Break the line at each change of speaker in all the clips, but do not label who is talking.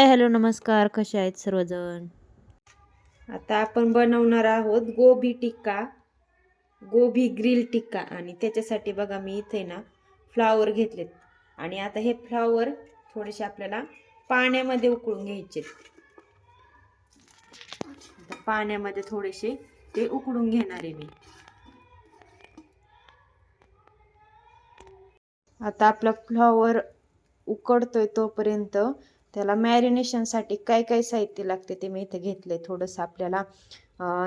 Hi hello नमस्कार. कसे आहेत सर्वजण? आता आपण बनवणार आहोत गोबी टिक्का गोबी ग्रिल टिक्का. आणि त्याच्यासाठी बघा मी इथे ना फ्लावर घेतलेत. आणि आता हे फ्लावर थोडेसे आपल्याला पाण्यामध्ये उकळून घ्यायचे पाण्यामध्ये थोडेसे ते उकळून घेणार आहे मी. आता आपला फ्लॉवर उकडतोय तोपर्यंत त्याला मॅरिनेशनसाठी काय काय साहित्य लागते ते मी इथे घेतले थोडंसं आपल्याला.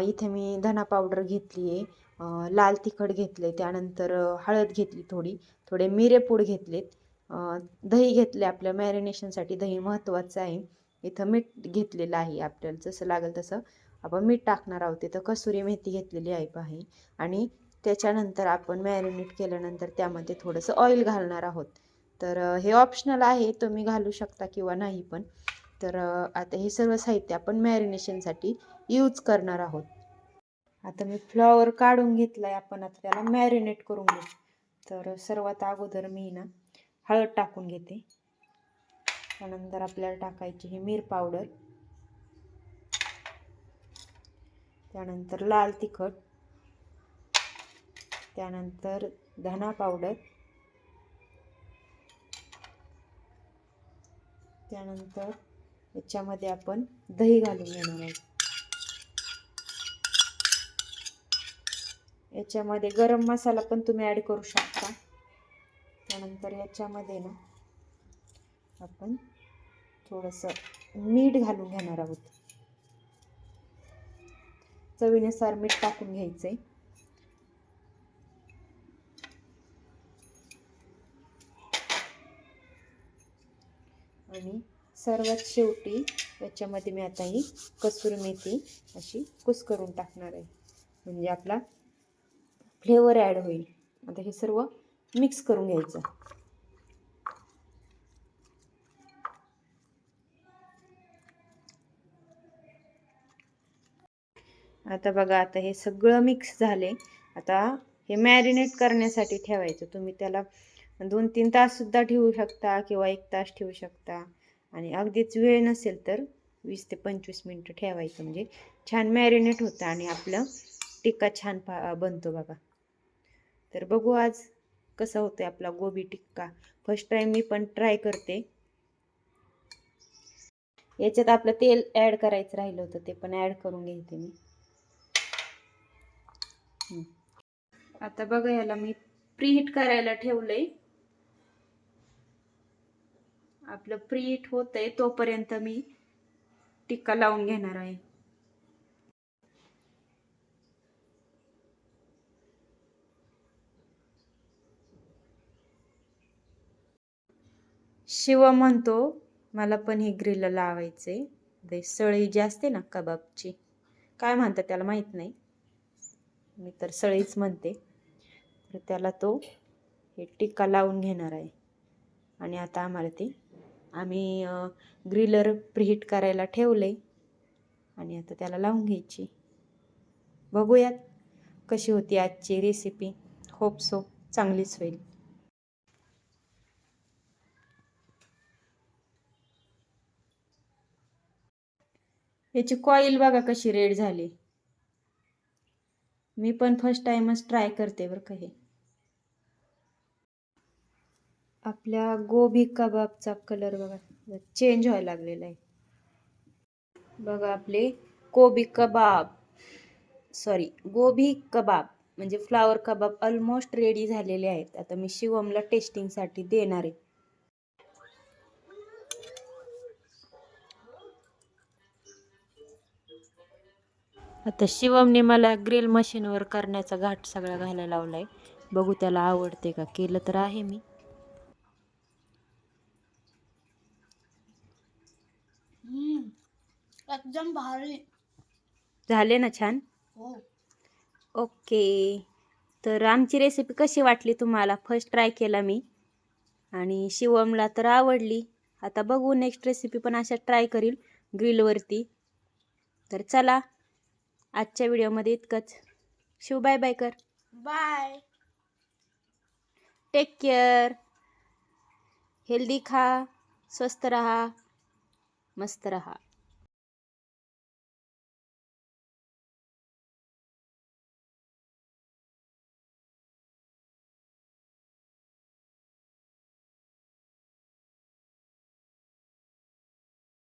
इथे मी धना पावडर घेतली आहे लाल तिखट घेतले त्यानंतर हळद घेतली थोडी थोडे मिरेपूड घेतलेत. दही घेतले आपल्या मॅरिनेशनसाठी दही महत्त्वाचं आहे. इथं मीठ घेतलेलं आहे आपल्याला जसं लागेल तसं. आपण मीठ टाकणार आहोत इथं कसुरी मेथी घेतलेली आहे आहे आणि त्याच्यानंतर आपण मॅरिनेट केल्यानंतर त्यामध्ये थोडंसं ऑइल घालणार आहोत. तर हे ऑप्शनल आहे तुम्ही घालू शकता किंवा नाही पण. तर आता हे सर्व साहित्य आपण मॅरिनेशनसाठी यूज करणार आहोत. आता मी फ्लॉवर काढून घेतला आहे आपण आता त्याला मॅरिनेट करून घेऊ. तर सर्वात अगोदर मी ना हळद टाकून घेते. त्यानंतर आपल्याला टाकायची ही मीर पावडर त्यानंतर लाल तिखट. त्यानंतर धना पावडर त्यानंतर याच्यामध्ये आपण दही घालून घेणार आहोत. याच्यामध्ये गरम मसाला पण तुम्ही ॲड करू शकता. त्यानंतर याच्यामध्ये ना आपण थोडंसं मीठ घालून घेणार आहोत. चवीनुसार मीठ टाकून घ्यायचं आहे आणि सर्वात शेवटी याच्यामध्ये मी आता ही कसूर मेथी अशी कुस करून टाकणार आहे. म्हणजे आपला फ्लेवर ॲड होईल. आता हे सर्व मिक्स करून घ्यायचं. आता बघा आता हे सगळं मिक्स झाले. आता हे मॅरिनेट करण्यासाठी ठेवायचं. तुम्ही त्याला दोन तीन ताससुद्धा ठेवू शकता किंवा एक तास ठेवू शकता. आणि अगदीच वेळ नसेल तर वीस ते पंचवीस मिनटं ठेवायचं. म्हणजे छान मॅरिनेट होतं आणि आपलं टिक्का छान पा बनतो बघा. तर बघू आज कसं होतं आपला गोबी टिक्का. फर्स्ट टाईम मी पण ट्राय करते. याच्यात आपलं तेल ॲड करायचं राहिलं होतं ते पण ॲड करून घेते मी. आता बघा याला मी प्रीहीट करायला ठेवलंय. आपलं प्रीहीट होतंय तोपर्यंत मी टिक्का लावून घेणार आहे. शिव म्हणतो मला पण हे ग्रिल लावायचे ते सळी जी असते ना कबाबची काय म्हणतात त्याला माहीत नाही. मी तर सळीच म्हणते. तर त्याला तो हे टिक्का लावून घेणार आहे. आणि आता आम्हाला ती आम्ही ग्रिलर प्रिहीट करायला ठेवले आणि आता त्याला लावून घ्यायची. बघूयात कशी होती आजची रेसिपी होप सो चांगलीच होईल. याची कॉईल बघा कशी रेड झाली. मी पण फर्स्ट टाइमच ट्राय करते बरं का हे. आपल्या गोबी कबाबचा कलर बघा. चेंज व्हायला लागलेला आहे. बघा आपले कोबी कबाब. सॉरी गोबी कबाब. म्हणजे फ्लावर कबाब ऑलमोस्ट रेडी झालेले आहेत. आता मी शिवमला टेस्टिंगसाठी देणार आहे. आता शिवमने मला ग्रिल मशीनवर करण्याचा घाट सगळा घालायला लावलाय. बघू त्याला आवडते का? केलं तर आहे मी.
एकदम भारी.
झाले ना छान?
हो.
ओके. तर आमची रेसिपी कशी वाटली तुम्हाला? फर्स्ट ट्राय केला मी. आणि शिवमला तर आवडली. आता बघू नेक्स्ट रेसिपी पण अशा ट्राय करील ग्रिलवरती तर चला आजच्या व्हिडिओमध्ये इतकंच. शिव बाय बाय कर.
बाय
टेक केअर हेल्दी खा स्वस्त रहा मस्त रहा.